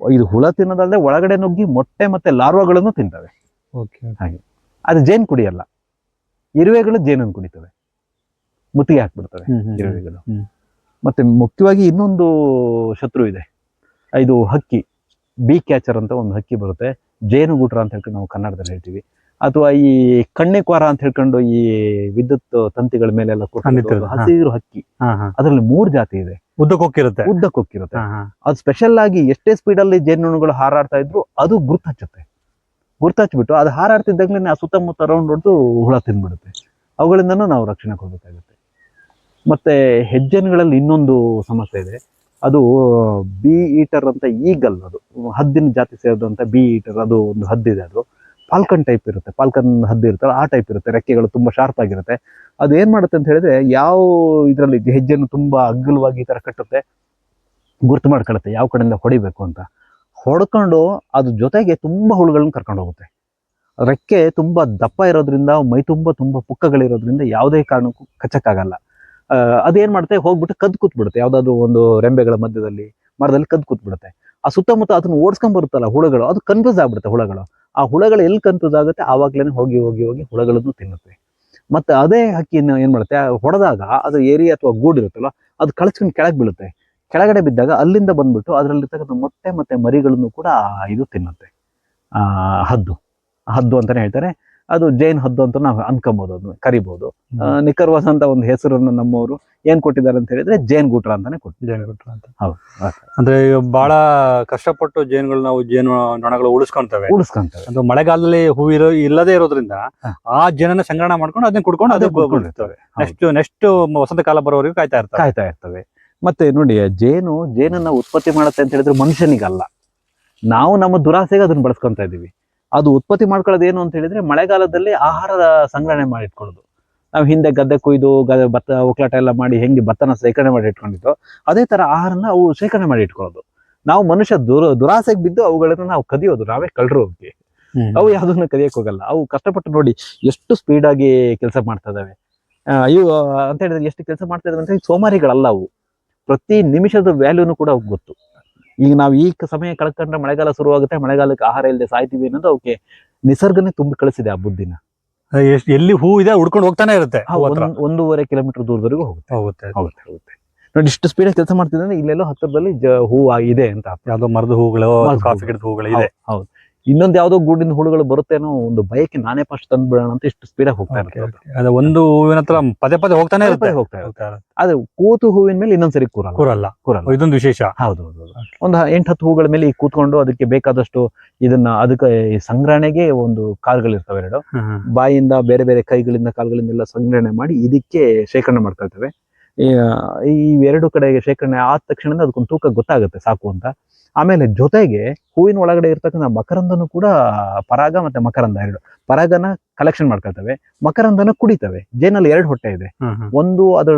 ಇದು ಹುಳ ತಿನ್ನೋದಲ್ಲದೆ ಒಳಗಡೆ ನುಗ್ಗಿ ಮೊಟ್ಟೆ ಮತ್ತೆ ಲಾರ್ವಾಗಳನ್ನು ತಿಂತವೆ. ಓಕೆ ಅದು ಜೇನು ಕುಡಿಯಲ್ಲ. ಇರುವೆಗಳು ಜೇನನ್ನು ಕುಡಿತವೆ. ಮುತ್ತಿಗೆ ಹಾಕ್ಬಿಡ್ತವೆ ಇರುವೆಗಳು. ಮತ್ತೆ ಮುಖ್ಯವಾಗಿ ಇನ್ನೊಂದು ಶತ್ರು ಇದೆ. ಇದು ಹಕ್ಕಿ. ಬಿ ಕ್ಯಾಚರ್ ಅಂತ ಒಂದು ಹಕ್ಕಿ ಬರುತ್ತೆ. ಜೇನುಗೂಟ್ರ ಅಂತ ಹೇಳ್ಕೊಂಡು ನಾವು ಕನ್ನಡದಲ್ಲಿ ಹೇಳ್ತೀವಿ. ಅಥವಾ ಈ ಕಣ್ಣೆಕ್ವಾರ ಅಂತ ಹೇಳ್ಕೊಂಡು ಈ ವಿದ್ಯುತ್ ತಂತಿಗಳ ಮೇಲೆ ಎಲ್ಲ ಖಂಡಿತ, ಹಸಿರು ಹಕ್ಕಿ. ಅದರಲ್ಲಿ ಮೂರ್ ಜಾತಿ ಇದೆ. ಉದ್ದಕ್ಕೆ ಹೋಗಿರುತ್ತೆ ಉದ್ದಕ್ಕೆ ಹೋಗಿರುತ್ತೆ ಹಾ ಹಾ. ಅದು ಸ್ಪೆಷಲ್ ಆಗಿ ಎಷ್ಟೇ ಸ್ಪೀಡ್ ಅಲ್ಲಿ ಜೇನುಗಳು ಹಾರಾಡ್ತಾ ಇದ್ರು ಅದು ಗುರ್ತ ಹಚ್ಚುತ್ತೆ. ಗುರ್ತು ಹಚ್ಬಿಟ್ಟು ಅದು ಹಾರಾಡ್ತಿದ್ದಾಗಲೇ ಆ ಸುತ್ತಮುತ್ತ ರೌಂಡ್ ಹೊಡೆದು ಹುಳ ತಿಂದ್ಬಿಡುತ್ತೆ ಅವುಗಳಿಂದನೂ ನಾವು ರಕ್ಷಣೆ ಕೊಡಬೇಕಾಗುತ್ತೆ ಮತ್ತೆ ಹೆಜ್ಜೆನ್ಗಳಲ್ಲಿ ಇನ್ನೊಂದು ಸಮಸ್ಯೆ ಇದೆ. ಅದು ಬಿ ಈಟರ್ ಅಂತ ಈಗಲ್ ಅದು. ಹದ್ದಿನ ಜಾತಿ ಸೇರಿದಂತ ಬಿ ಈಟರ್ ಅದು ಒಂದು ಹದ್ದಿದೆ ಅದು. ಪಾಲ್ಕನ್ ಟೈಪ್ ಇರುತ್ತೆ. ಪಾಲ್ಕನ್ ಹದ್ದು ಇರುತ್ತಲ್ಲ, ಆ ಟೈಪ್ ಇರುತ್ತೆ. ರೆಕ್ಕೆಗಳು ತುಂಬಾ ಶಾರ್ಪ್ ಆಗಿರುತ್ತೆ. ಅದು ಏನು ಮಾಡುತ್ತೆ ಅಂತ ಹೇಳಿದ್ರೆ, ಯಾವ ಇದರಲ್ಲಿ ಹೆಜ್ಜೆಯನ್ನು ತುಂಬಾ ಅಗ್ಗಲವಾಗಿ ಈ ಥರ ಕಟ್ಟುತ್ತೆ, ಗುರ್ತು ಮಾಡ್ಕೊಳುತ್ತೆ ಯಾವ ಕಡೆಯಿಂದ ಹೊಡಿಬೇಕು ಅಂತ. ಹೊಡ್ಕೊಂಡು ಅದ್ರ ಜೊತೆಗೆ ತುಂಬಾ ಹುಳುಗಳನ್ನ ಕರ್ಕೊಂಡು ಹೋಗುತ್ತೆ. ರೆಕ್ಕೆ ತುಂಬಾ ದಪ್ಪ ಇರೋದ್ರಿಂದ, ಮೈ ತುಂಬಾ ತುಂಬಾ ಪುಕ್ಕಗಳಿರೋದ್ರಿಂದ ಯಾವುದೇ ಕಾರಣಕ್ಕೂ ಕಚ್ಚಕ್ಕಾಗಲ್ಲ. ಅದೇನ್ ಮಾಡುತ್ತೆ, ಹೋಗ್ಬಿಟ್ಟು ಕದ್ದು ಕೂತ್ಬಿಡುತ್ತೆ. ಯಾವ್ದಾದ್ರು ಒಂದು ರೆಂಬೆಗಳ ಮಧ್ಯದಲ್ಲಿ, ಮರದಲ್ಲಿ ಕದ್ದು ಕೂತ್ಬಿಡುತ್ತೆ. ಆ ಸುತ್ತಮುತ್ತ ಅದನ್ನ ಓಡಿಸ್ಕೊಂಡ್ ಬರುತ್ತಲ್ಲ ಹುಳುಗಳು, ಅದು ಕನ್ಫ್ಯೂಸ್ ಆಗ್ಬಿಡುತ್ತೆ ಹುಳುಗಳು. ಆ ಹುಳಗಳು ಎಲ್ಲಿ ಕಂತದಾಗುತ್ತೆ ಆವಾಗಲೇ ಹೋಗಿ ಹೋಗಿ ಹೋಗಿ ಹುಳಗಳನ್ನು ತಿನ್ನುತ್ತೆ. ಮತ್ತೆ ಅದೇ ಹಕ್ಕಿಯನ್ನು ಏನು ಮಾಡುತ್ತೆ? ಹೊಡೆದಾಗ ಅದು ಏರಿ ಅಥವಾ ಗೂಡು ಇರುತ್ತಲ್ಲ, ಅದು ಕಳಚ್ಕೊಂಡು ಕೆಳಗೆ ಬೀಳುತ್ತೆ. ಕೆಳಗಡೆ ಬಿದ್ದಾಗ ಅಲ್ಲಿಂದ ಬಂದ್ಬಿಟ್ಟು ಅದರಲ್ಲಿರ್ತಕ್ಕಂಥ ಮೊಟ್ಟೆ ಮತ್ತೆ ಮರಿಗಳನ್ನು ಕೂಡ ಇದು ತಿನ್ನುತ್ತೆ. ಹದ್ದು. ಹದ್ದು ಅಂತಾನೆ ಹೇಳ್ತಾರೆ. ಅದು ಜೈನ್ ಹದ್ದು ಅಂತ ನಾವು ಅನ್ಕೊಬಹುದು ಅದನ್ನ ಕರಿಬಹುದು ಆ, ಅಂತ ಒಂದು ಹೆಸರನ್ನು ನಮ್ಮವರು ಏನ್ ಕೊಟ್ಟಿದ್ದಾರೆ ಅಂತ ಹೇಳಿದ್ರೆ ಜೈನ್ ಗುಟ್ರ ಅಂತಾನೆ ಜೈನ್ ಗುಟ್ರ ಅಂತ. ಹೌದು. ಅಂದ್ರೆ ಬಹಳ ಕಷ್ಟಪಟ್ಟು ಜೇನುಗಳು ನಾವು ಜೇನು ನೊಣಗಳು ಉಳಿಸ್ಕೊಂತವೆ. ಉಳಿಸ್ಕೊಂತವೆ. ಅದು ಮಳೆಗಾಲದಲ್ಲಿ ಹೂವಿರೋ ಇಲ್ಲದೆ ಇರೋದ್ರಿಂದ ಆ ಜೇನನ್ನ ಸಂಗ್ರಹಣ ಮಾಡ್ಕೊಂಡು ಅದನ್ನ ಕುಡ್ಕೊಂಡು ಅದೇ ಕುಡ್ಕೊಂಡಿರ್ತವೆ. ನೆಕ್ಸ್ಟ್ ನೆಕ್ಸ್ಟ್ ವಸಂತ ಕಾಲ ಬರೋವರೆಗೂ ಕಾಯ್ತಾ ಇರ್ತವೆ. ಕಾಯ್ತಾ ಇರ್ತವೆ. ಮತ್ತೆ ನೋಡಿ ಜೇನು ಜೇನನ್ನ ಉತ್ಪತ್ತಿ ಮಾಡುತ್ತೆ ಅಂತ ಹೇಳಿದ್ರೆ ಮನುಷ್ಯನಿಗಲ್ಲ. ನಾವು ನಮ್ಮ ದುರಾಸೆಗೆ ಅದನ್ನ ಬಳಸ್ಕೊಂತ ಇದೀವಿ ಅದು ಉತ್ಪತ್ತಿ ಮಾಡ್ಕೊಳ್ಳೋದು ಏನು ಅಂತ ಹೇಳಿದ್ರೆ ಮಳೆಗಾಲದಲ್ಲಿ ಆಹಾರದ ಸಂಗ್ರಹಣೆ ಮಾಡಿ ಇಟ್ಕೊಳ್ಳೋದು. ನಾವು ಹಿಂದೆ ಗದ್ದೆ ಕೊಯ್ದು ಗದ್ದೆ ಭತ್ತ ಒಕ್ಲಾಟ ಎಲ್ಲ ಮಾಡಿ ಹೆಂಗೆ ಭತ್ತನ ಶೇಖರಣೆ ಮಾಡಿ ಇಟ್ಕೊಂಡಿದ್ದೋ ಅದೇ ತರ ಆಹಾರನ ಅವು ಶೇಖರಣೆ ಮಾಡಿ ಇಟ್ಕೊಳ್ಳೋದು. ನಾವು ಮನುಷ್ಯ ದುರ ದುರಾಸೆಗೆ ಬಿದ್ದು ಅವುಗಳನ್ನ ನಾವು ಕದಿಯೋದು ನಾವೇ ಕಳ್ರು ಹೋಗಿ ಅವು ಯಾವ್ದನ್ನ ಕದಿಯಕ್ಕೆ ಹೋಗಲ್ಲ. ಅವು ಕಷ್ಟಪಟ್ಟು ನೋಡಿ ಎಷ್ಟು ಸ್ಪೀಡ್ ಆಗಿ ಕೆಲಸ ಮಾಡ್ತಾ ಇದಾವೆ ಅಯ್ಯೋ ಇವು ಅಂತ ಹೇಳಿದ್ರೆ ಎಷ್ಟು ಕೆಲಸ ಮಾಡ್ತಾ ಇದಾವೆ ಅಂತ ಸೋಮಾರಿಗಳಲ್ಲ ಅವು. ಪ್ರತಿ ನಿಮಿಷದ ವ್ಯಾಲ್ಯೂನು ಕೂಡ ಗೊತ್ತು. ಈಗ ನಾವು ಈ ಸಮಯ ಕಳ್ಕೊಂಡ್ರೆ ಮಳೆಗಾಲ ಶುರುವಾಗುತ್ತೆ ಮಳೆಗಾಲಕ್ಕೆ ಆಹಾರ ಇಲ್ಲದೆ ಸಾಯ್ತೀವಿ ಅನ್ನೋದು ಅವಕ್ಕೆ ನಿಸರ್ಗನೇ ತುಂಬಿ ಕಳಿಸಿದೆ ಆ ಬುದ್ಧಿನ. ಎಷ್ಟು ಎಲ್ಲಿ ಹೂ ಇದೆ ಹುಡ್ಕೊಂಡು ಹೋಗ್ತಾನೆ ಇರುತ್ತೆ ಒಂದೂವರೆ ಕಿಲೋಮೀಟರ್ ದೂರದವರೆಗೂ ಹೋಗುತ್ತೆ. ಹೋಗುತ್ತೆ ಹೋಗುತ್ತೆ ಹೋಗುತ್ತೆ. ನೋಡಿ ಇಷ್ಟು ಸ್ಪೀಡ್ ಕೆಲಸ ಮಾಡ್ತಿದ್ರೆ ಇಲ್ಲೆಲ್ಲೋ ಹತ್ತಿರದಲ್ಲಿ ಜ- ಹೂ ಇದೆ ಅಂತ. ಯಾವುದೋ ಮರದ ಹೂಗಳು ಕಾಫಿ ಗಿಡದ ಹೂಗಳು. ಇದೆ. ಹೌದು. ಇನ್ನೊಂದು ಯಾವ್ದೋ ಗೂಡಿನ ಹುಳುಗಳು ಬರುತ್ತೆ ಅನ್ನೋ ಒಂದು ಬಯಕೆ ನಾನೇ ಫಸ್ಟ್ ತಂದ್ಬಿಡೋಣ ಅಂತ ಇಷ್ಟು ಸ್ಪೀಡಾಗಿ ಹೋಗ್ತಾ ಇರುತ್ತೆ. ಒಂದು ಹೂವಿನ ಹತ್ರ ಪದೇ ಪದೇ ಹೋಗ್ತಾನೆ ಇರುತ್ತೆ. ಹೋಗ್ತಾ ಇರುತ್ತೆ. ಆದ್ರೆ ಅದು ಕೂತು ಹೂವಿನ ಮೇಲೆ ಇನ್ನೊಂದ್ಸರಿ ಕೂರಲ್ಲ. ಕೂರಲ್ಲ. ಕೂರಲ್ಲ. ಇದೊಂದು ವಿಶೇಷ. ಹೌದು ಹೌದು. ಒಂದು ಎಂಟು ಹತ್ತು ಹೂಗಳ ಮೇಲೆ ಈ ಕೂತ್ಕೊಂಡು ಅದಕ್ಕೆ ಬೇಕಾದಷ್ಟು ಇದನ್ನ ಅದಕ್ಕೆ ಈ ಸಂಗ್ರಹಣೆಗೆ ಒಂದು ಕಾಲ್ಗಳಿರ್ತವೆ ಎರಡು. ಬಾಯಿಂದ ಬೇರೆ ಬೇರೆ ಕೈಗಳಿಂದ ಕಾಲುಗಳಿಂದೆಲ್ಲ ಸಂಗ್ರಹಣೆ ಮಾಡಿ ಇದಕ್ಕೆ ಶೇಖರಣೆ ಮಾಡ್ತಾ ಇರ್ತವೆ. ಈ ಎರಡು ಕಡೆಗೆ ಶೇಖರಣೆ ಆದ ತಕ್ಷಣ ಅದಕ್ಕೊಂದು ತೂಕ ಗೊತ್ತಾಗುತ್ತೆ ಸಾಕು ಅಂತ. ಆಮೇಲೆ ಜೊತೆಗೆ ಹೂವಿನ ಒಳಗಡೆ ಇರ್ತಕ್ಕಂಥ ಮಕರಂದನು ಕೂಡ ಪರಾಗ ಮತ್ತೆ ಮಕರಂದ ಎರಡು. ಪರಾಗನ ಕಲೆಕ್ಷನ್ ಮಾಡ್ಕೊಳ್ತವೆ ಮಕರಂದನ ಕುಡಿತವೆ. ಜೇನಲ್ಲಿ ಎರಡು ಹೊಟ್ಟೆ ಇದೆ. ಒಂದು ಅದರ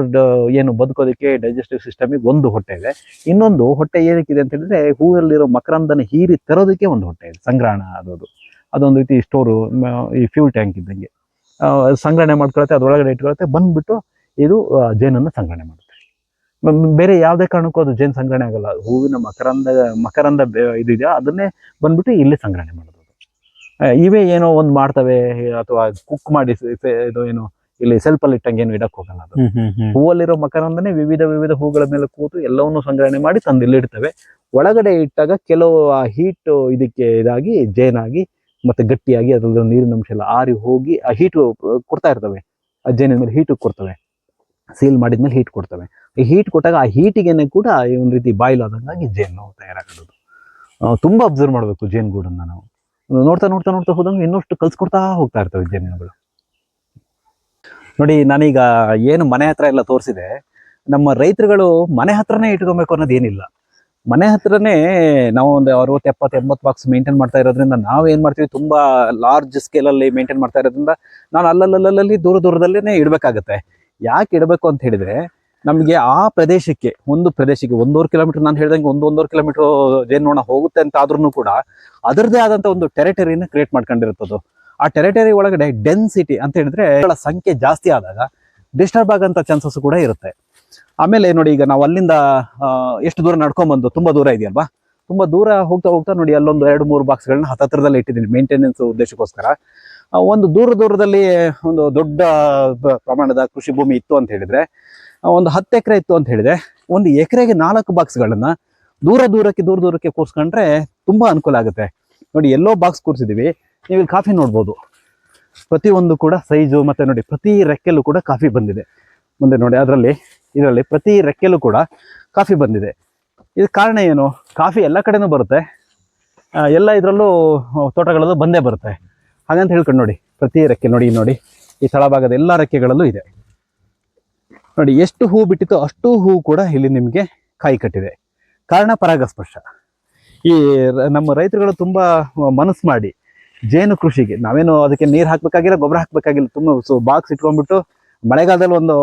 ಏನು ಬದುಕೋದಕ್ಕೆ ಡೈಜೆಸ್ಟಿವ್ ಸಿಸ್ಟಮಿಗೆ ಒಂದು ಹೊಟ್ಟೆ ಇದೆ. ಇನ್ನೊಂದು ಹೊಟ್ಟೆ ಏನಕ್ಕಿದೆ ಅಂತ ಹೇಳಿದ್ರೆ ಹೂವಲ್ಲಿರೋ ಮಕರಂದನ ಹೀರಿ ತರೋದಕ್ಕೆ ಒಂದು ಹೊಟ್ಟೆ ಇದೆ ಸಂಗ್ರಹಣ ಅದೊಂದು ಅದೊಂದು ರೀತಿ ಸ್ಟೋರು ಈ ಫ್ಯೂಲ್ ಟ್ಯಾಂಕ್ ಇದ್ದಂಗೆ. ಸಂಗ್ರಹಣೆ ಮಾಡ್ಕೊಳತ್ತೆ ಅದ್ರೊಳಗಡೆ ಇಟ್ಕೊಳತ್ತೆ ಬಂದ್ಬಿಟ್ಟು ಇದು ಜೇನನ್ನು ಸಂಗ್ರಹಣೆ ಮಾಡುತ್ತೆ. ಬೇರೆ ಯಾವುದೇ ಕಾರಣಕ್ಕೂ ಅದು ಜೇನು ಸಂಗ್ರಹಣೆ ಆಗಲ್ಲ. ಹೂವಿನ ಮಕರಂದ ಮಕರಂದ ಇದೆಯಾ ಅದನ್ನೇ ಬಂದ್ಬಿಟ್ಟು ಇಲ್ಲಿ ಸಂಗ್ರಹಣೆ ಮಾಡೋದು. ಇವೇ ಏನೋ ಒಂದು ಮಾಡ್ತವೆ ಅಥವಾ ಕುಕ್ ಮಾಡಿ ಇದು ಏನು ಇಲ್ಲಿ ಸೆಲ್ಫಲ್ಲಿ ಇಟ್ಟಂಗೆ ಏನು ಇಡಕ್ ಹೋಗಲ್ಲ ಅದು. ಹೂವಲ್ಲಿರೋ ಮಕರಂದನೆ ವಿವಿಧ ವಿವಿಧ ಹೂಗಳ ಮೇಲೆ ಕೂತು ಎಲ್ಲವನ್ನು ಸಂಗ್ರಹಣೆ ಮಾಡಿ ತಂದು ಇಲ್ಲಿಡ್ತವೆ ಒಳಗಡೆ ಇಟ್ಟಾಗ ಕೆಲವು ಆ ಹೀಟ್ ಇದಕ್ಕೆ ಇದಾಗಿ ಜೇನಾಗಿ ಮತ್ತೆ ಗಟ್ಟಿಯಾಗಿ ಅದ್ರದ್ದು ನೀರಿನ ಅಂಶ ಎಲ್ಲ ಆರಿ ಹೋಗಿ ಆ ಹೀಟು ಕೊಡ್ತಾ ಇರ್ತವೆ. ಆ ಜೇನಿನ ಮೇಲೆ ಹೀಟು ಕೊಡ್ತವೆ. ಸೀಲ್ ಮಾಡಿದ್ಮೇಲೆ ಹೀಟ್ ಕೊಡ್ತವೆ. ಈ ಹೀಟ್ ಕೊಟ್ಟಾಗ ಆ ಹೀಟಿಗೆನೆ ಕೂಡ ಈ ಒಂದು ರೀತಿ ಬಾಯ್ಲ್ ಆದಂಗಾಗಿ ಜೇನು ತಯಾರಾಗೋದು. ತುಂಬ ಅಬ್ಸರ್ವ್ ಮಾಡಬೇಕು ಜೇನುಗೂಡನ್ನ ನಾವು. ನೋಡ್ತಾ ನೋಡ್ತಾ ನೋಡ್ತಾ ಹೋದಂಗೆ ಇನ್ನಷ್ಟು ಕಲ್ಸ್ಕೊಡ್ತಾ ಹೋಗ್ತಾ ಇರ್ತವೆ ಜೇನುಗಳು ನೋಡಿ, ನಾನೀಗ ಏನು ಮನೆ ಹತ್ರ ಎಲ್ಲ ತೋರಿಸಿದೆ. ನಮ್ಮ ರೈತರುಗಳು ಮನೆ ಹತ್ರನೇ ಇಟ್ಕೊಬೇಕು ಅನ್ನೋದು ಏನಿಲ್ಲ. ಮನೆ ಹತ್ರನೇ ನಾವು ಒಂದು ಅರವತ್ತು, ಎಪ್ಪತ್ತು, ಎಂಬತ್ತು ಬಾಕ್ಸ್ ಮೇಂಟೈನ್ ಮಾಡ್ತಾ ಇರೋದ್ರಿಂದ ನಾವು ಏನು ಮಾಡ್ತೀವಿ? ತುಂಬಾ ಲಾರ್ಜ್ ಸ್ಕೇಲಲ್ಲಿ ಮೇಂಟೈನ್ ಮಾಡ್ತಾ ಇರೋದ್ರಿಂದ ನಾನು ಅಲ್ಲಲ್ಲಲ್ಲಿ ದೂರ ದೂರದಲ್ಲೇ ಇಡಬೇಕಾಗತ್ತೆ. ಯಾಕೆ ಇಡಬೇಕು ಅಂತ ಹೇಳಿದ್ರೆ, ನಮಗೆ ಆ ಪ್ರದೇಶಕ್ಕೆ, ಒಂದು ಪ್ರದೇಶಕ್ಕೆ ಒಂದೂವರೆ ಕಿಲೋಮೀಟರ್ ನಾನು ಹೇಳ್ದಂಗೆ ಒಂದು ಒಂದೂವರೆ ಕಿಲೋಮೀಟರ್ ನೋಡ ಹೋಗುತ್ತೆ ಅಂತ ಆದ್ರೂ ಕೂಡ ಅದರದೇ ಆದಂತ ಒಂದು ಟೆರಿಟರಿನ ಕ್ರಿಯೇಟ್ ಮಾಡ್ಕೊಂಡಿರುತ್ತದು. ಆ ಟೆರಿಟರಿ ಒಳಗಡೆ ಡೆನ್ಸಿಟಿ ಅಂತ ಹೇಳಿದ್ರೆ ಸಂಖ್ಯೆ ಜಾಸ್ತಿ ಆದಾಗ ಡಿಸ್ಟರ್ಬ್ ಆಗಂತ ಚಾನ್ಸಸ್ ಕೂಡ ಇರುತ್ತೆ. ಆಮೇಲೆ ನೋಡಿ ಈಗ ನಾವು ಅಲ್ಲಿಂದ ಎಷ್ಟು ದೂರ ನಡ್ಕೊಂಡ್ಬಂದು ತುಂಬಾ ದೂರ ಇದೆಯಲ್ವಾ? ತುಂಬಾ ದೂರ ಹೋಗ್ತಾ ಹೋಗ್ತಾ ನೋಡಿ ಅಲ್ಲೊಂದು ಎರಡು ಮೂರು ಬಾಕ್ಸ್ಗಳನ್ನ ಹತ್ತಿರದಲ್ಲಿ ಇಟ್ಟಿದ್ದೀನಿ ಮೇಂಟೆನೆನ್ಸ್ ಉದ್ದೇಶಕ್ಕೋಸ್ಕರ. ಒಂದು ದೂರ ದೂರದಲ್ಲಿ ಒಂದು ದೊಡ್ಡ ಪ್ರಮಾಣದ ಕೃಷಿ ಭೂಮಿ ಇತ್ತು ಅಂತ ಹೇಳಿದ್ರೆ ಒಂದು ಹತ್ತು ಎಕರೆ ಇತ್ತು ಅಂತ ಹೇಳಿದ್ರೆ, ಒಂದು ಎಕರೆಗೆ ನಾಲ್ಕು ಬಾಕ್ಸ್ಗಳನ್ನ ದೂರ ದೂರಕ್ಕೆ ದೂರ ದೂರಕ್ಕೆ ಕೂರ್ಸ್ಕೊಂಡ್ರೆ ತುಂಬಾ ಅನುಕೂಲ ಆಗುತ್ತೆ. ನೋಡಿ, ಎಲ್ಲೋ ಬಾಕ್ಸ್ ಕೂರಿಸಿದೀವಿ, ನೀವು ಇಲ್ಲಿ ಕಾಫಿ ನೋಡ್ಬೋದು. ಪ್ರತಿಯೊಂದು ಕೂಡ ಸೈಜು ಮತ್ತೆ ನೋಡಿ, ಪ್ರತಿ ರೆಕ್ಕೆಲ್ಲೂ ಕೂಡ ಕಾಫಿ ಬಂದಿದೆ. ಮುಂದೆ ನೋಡಿ, ಅದರಲ್ಲಿ, ಇದರಲ್ಲಿ ಪ್ರತಿ ರೆಕ್ಕೆಲ್ಲೂ ಕೂಡ ಕಾಫಿ ಬಂದಿದೆ. ಇದು ಕಾರಣ ಏನು? ಕಾಫಿ ಎಲ್ಲ ಕಡೆನೂ ಬರುತ್ತೆ. ಎಲ್ಲ ಇದರಲ್ಲೂ ತೋಟಗಳಲ್ಲೂ ಬಂದೇ ಬರುತ್ತೆ. ಹಾಗಂತ ಹೇಳ್ಕೊಂಡು ನೋಡಿ, ಪ್ರತಿ ರೆಕ್ಕೆ ನೋಡಿ ನೋಡಿ. ಈ ತಳಭಾಗದ ಎಲ್ಲ ರೆಕ್ಕೆಗಳಲ್ಲೂ ಇದೆ. ನೋಡಿ, ಎಷ್ಟು ಹೂ ಬಿಟ್ಟಿತ್ತು ಅಷ್ಟು ಹೂ ಕೂಡ ಇಲ್ಲಿ ನಿಮಗೆ ಕಾಯಿ ಕಟ್ಟಿದೆ. ಕಾರಣ ಪರಾಗಸ್ಪರ್ಶ. ಈ ನಮ್ಮ ರೈತರುಗಳು ತುಂಬ ಮನಸ್ಸು ಮಾಡಿ, ಜೇನು ಕೃಷಿಗೆ, ನಾವೇನು ಅದಕ್ಕೆ ನೀರು ಹಾಕ್ಬೇಕಾಗಿಲ್ಲ, ಗೊಬ್ಬರ ಹಾಕ್ಬೇಕಾಗಿಲ್ಲ, ತುಂಬ ಸೊ ಬಾಕ್ಸ್ ಇಟ್ಕೊಂಡ್ಬಿಟ್ಟು, ಮಳೆಗಾಲದಲ್ಲಿ ಒಂದು